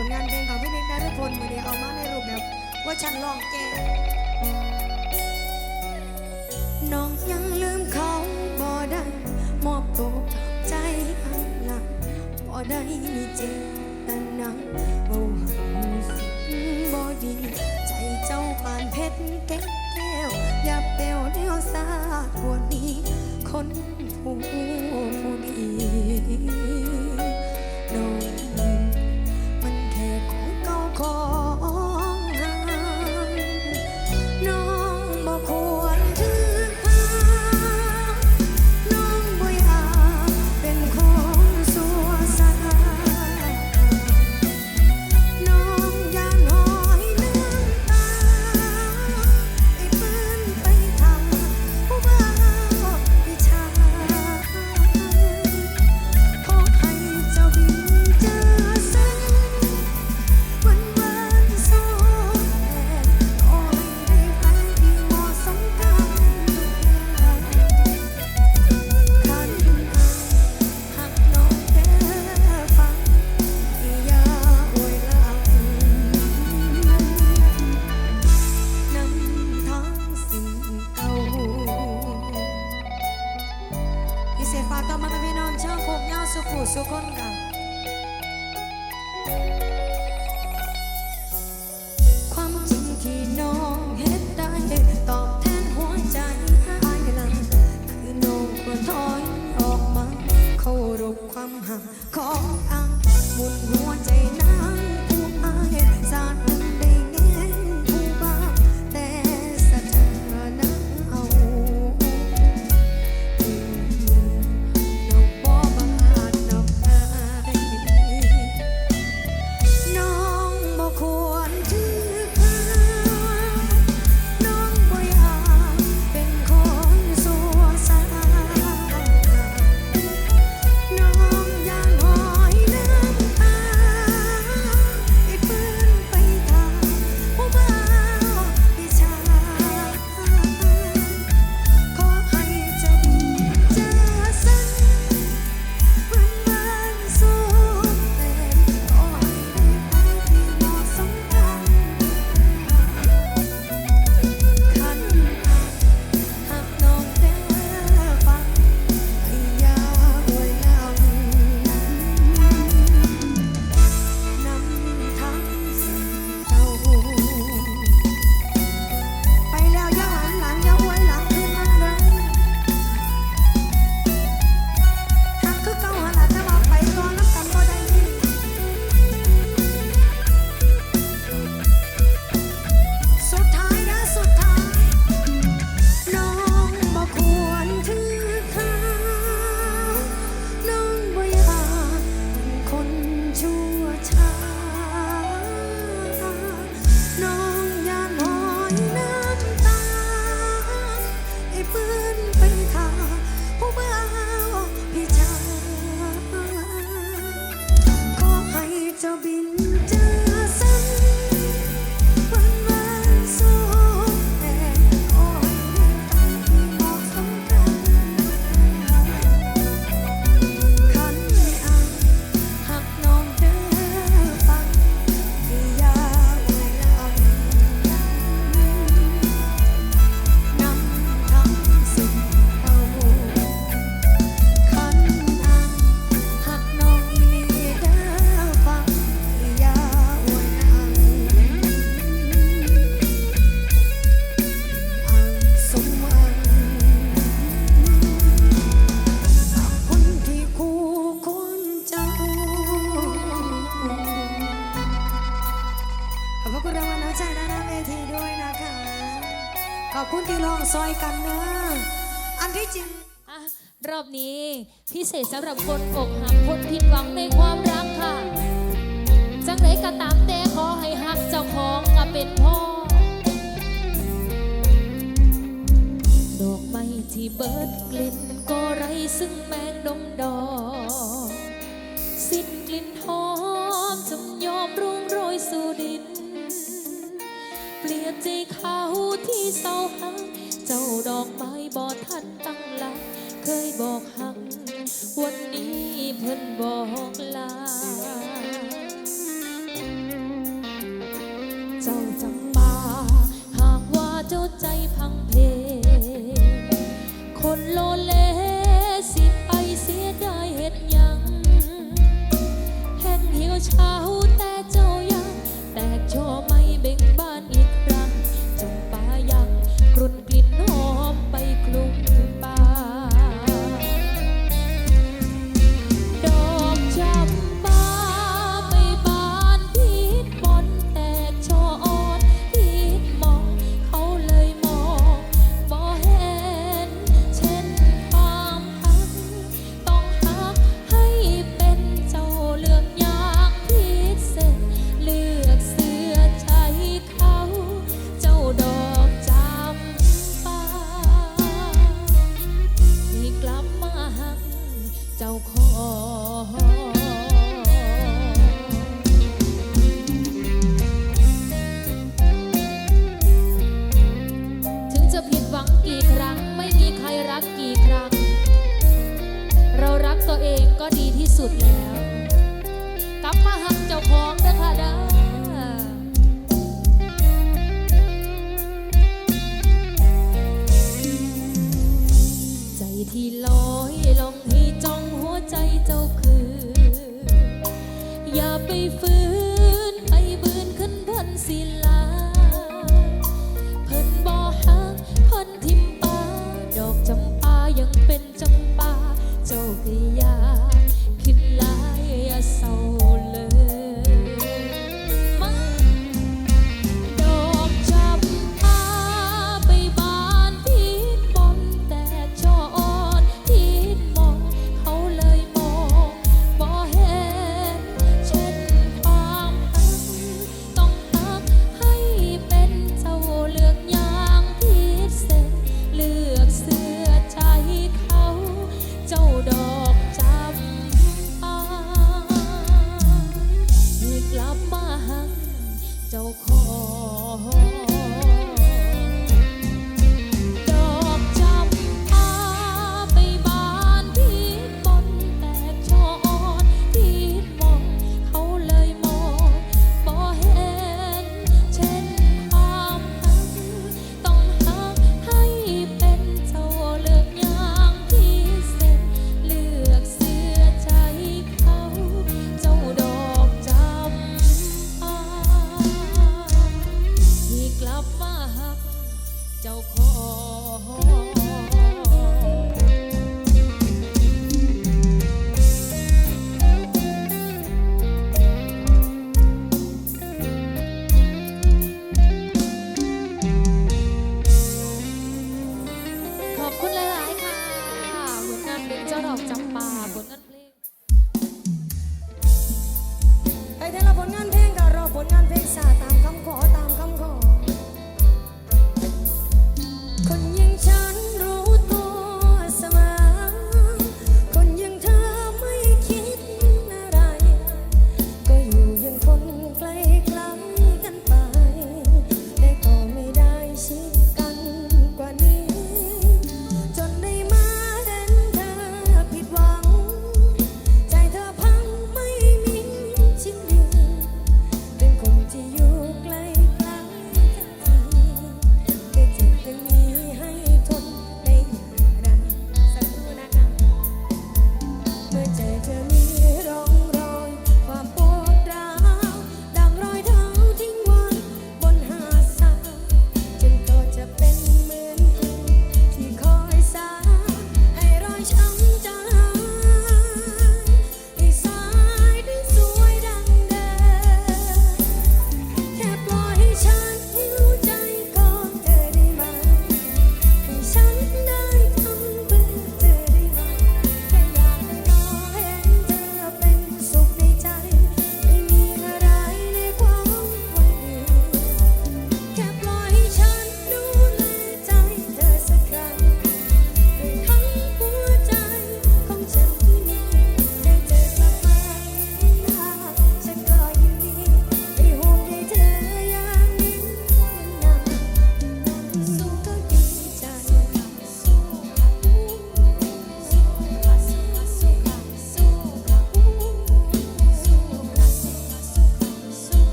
ผลงานเพลงของพี่นิกนฤพลมือเดียเอามาในรูปแบบว่าฉันลองแกน้องยังลืมเขาบ่ได้มอบตัวกับใจอันหลังบ่ได้มีเจตนาเบาหันสิบ่ดี ใจเจ้าปานเพชรแก้วอย่าเปลวเดียวซาบวนนี้ คนผู้ดี tầm mặt viên hồn cho cùng nhau sư phụ sư con cả อันที่จริงอะรอบนี้พิเศษสำหรับคนอกหักคนผิดหวังในความรักค่ะ จังเลยก็ตามแต่ขอให้หักเจ้าของก็เป็นพ่อ ดอกไม้ที่เบิดกลิ่นก็ไรซึ่งแมงดงดอสิ้นกลิ่นหอมจนยอมร่วงโรยสู่ดิน กลียดใจเขาที่เศร้าหักเจ้าดอกไม้บอทันตั้งหลักเคยบอกหัก วันนี้เพิ่นบอกลา เจ้าจำมาหากว่าเจ้าใจพังเพล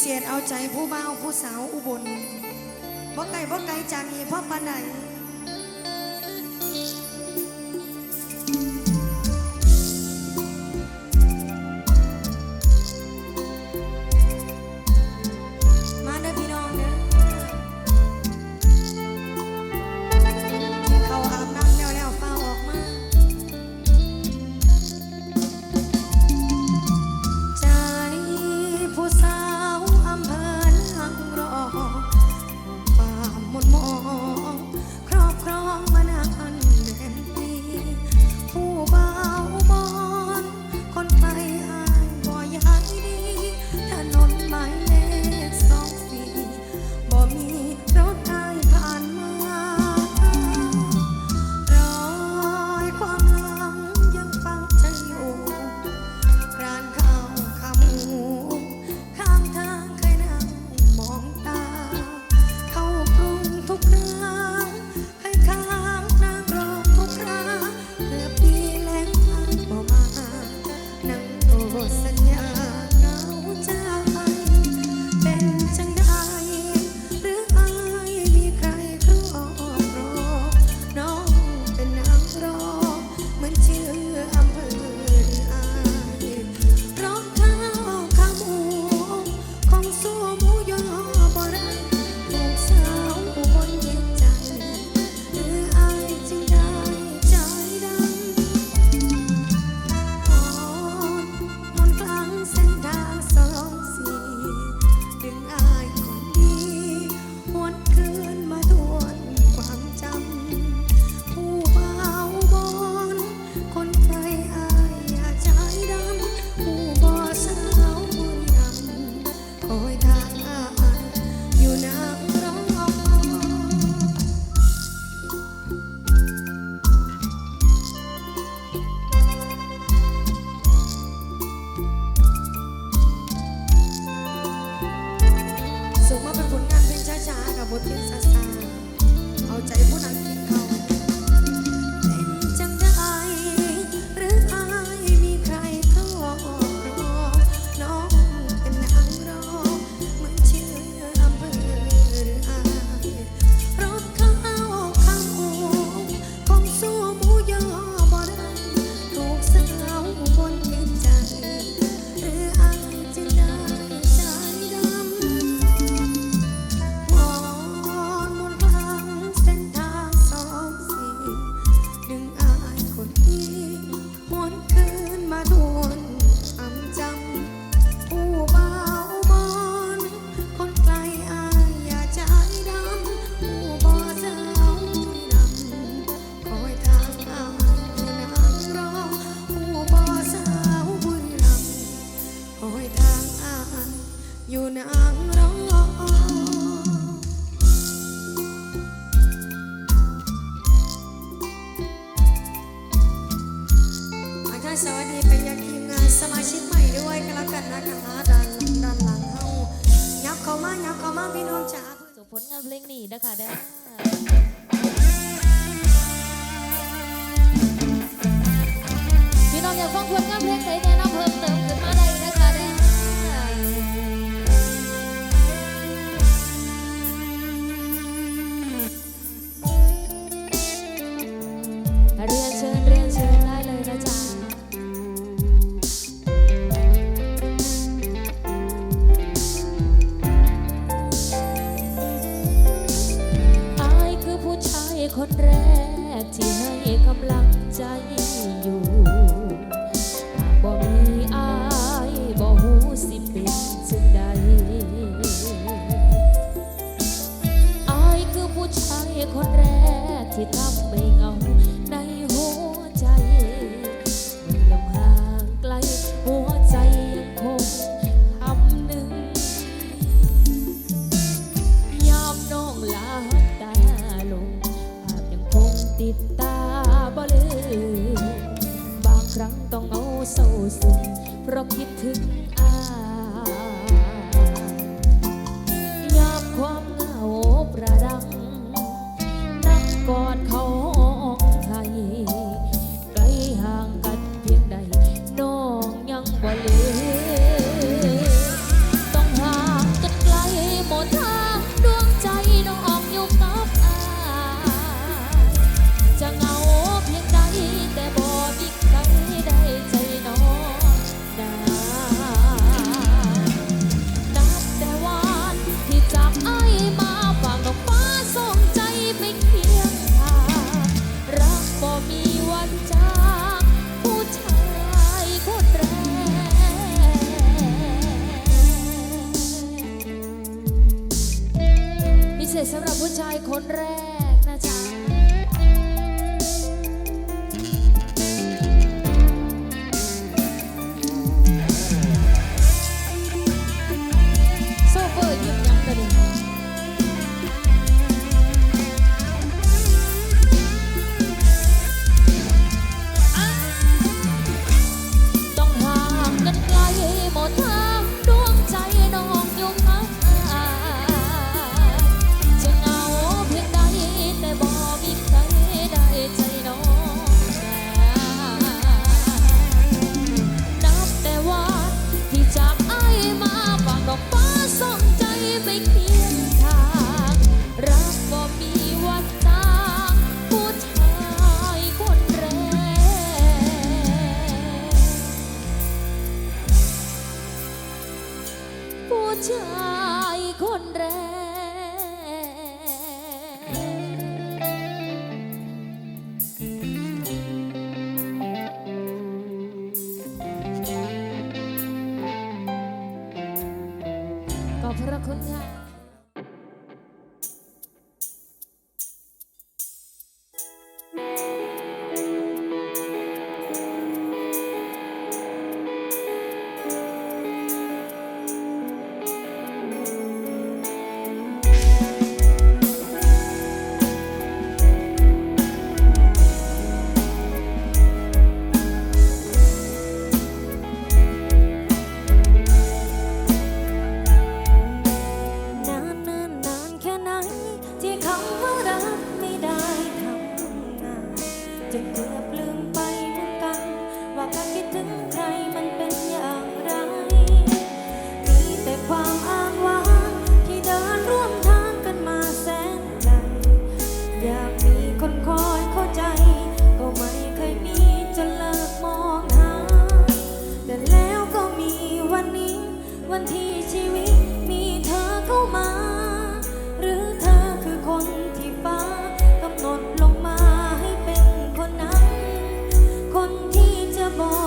เศษเอาใจผู้บ่าวผู้สาวอุบลบ่ไก่บ่ไก่จะมีเพ่อปานใด มาเงก็มาพี่น้องจ๋าส่งผลงเพลงนี้นะคะเด้ออยากฟังผลงานเพลงไหนแนะนำเพิ่มเติม ผู้ ที่จะบอก